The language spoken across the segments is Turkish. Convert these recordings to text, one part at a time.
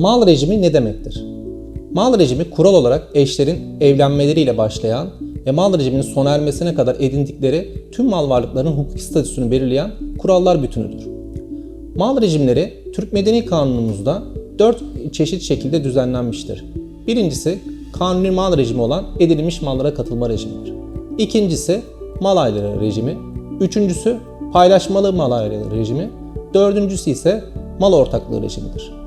Mal rejimi ne demektir? Mal rejimi kural olarak eşlerin evlenmeleriyle başlayan ve mal rejiminin sona ermesine kadar edindikleri tüm mal varlıklarının hukuki statüsünü belirleyen kurallar bütünüdür. Mal rejimleri Türk Medeni Kanunumuzda dört çeşit şekilde düzenlenmiştir. Birincisi kanuni mal rejimi olan edinilmiş mallara katılma rejimidir. İkincisi mal ayları rejimi. Üçüncüsü paylaşmalı mal ayları rejimi. Dördüncüsü ise mal ortaklığı rejimidir.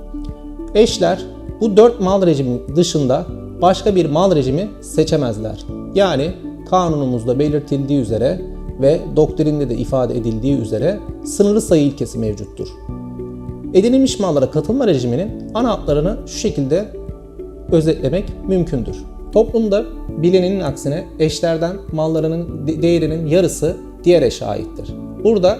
Eşler bu dört mal rejimi dışında başka bir mal rejimi seçemezler. Yani kanunumuzda belirtildiği üzere ve doktrinde de ifade edildiği üzere sınırlı sayı ilkesi mevcuttur. Edinilmiş mallara katılma rejiminin ana hatlarını şu şekilde özetlemek mümkündür. Toplumda bilininin aksine eşlerden mallarının de- değerinin yarısı diğer eşe aittir. Burada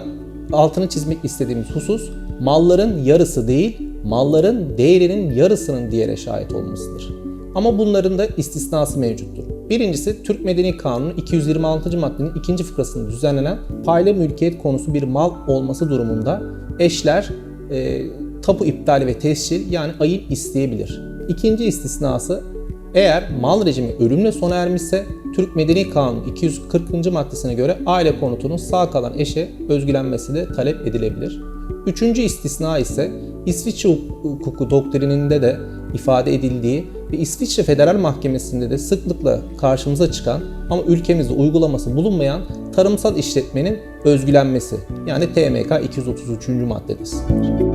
altını çizmek istediğimiz husus malların yarısı değil, malların değerinin yarısının diğer eşe ait olmasıdır. Ama bunların da istisnası mevcuttur. Birincisi Türk Medeni Kanunu 226. maddenin ikinci fıkrasında düzenlenen paylı mülkiyet konusu bir mal olması durumunda eşler e, tapu iptali ve tescil yani ayıp isteyebilir. İkinci istisnası eğer mal rejimi ölümle sona ermişse Türk Medeni Kanunu 240. maddesine göre aile konutunun sağ kalan eşe özgülenmesi de talep edilebilir. Üçüncü istisna ise İsviçre hukuku doktrininde de ifade edildiği ve İsviçre Federal Mahkemesi'nde de sıklıkla karşımıza çıkan ama ülkemizde uygulaması bulunmayan tarımsal işletmenin özgülenmesi yani TMK 233. maddedir.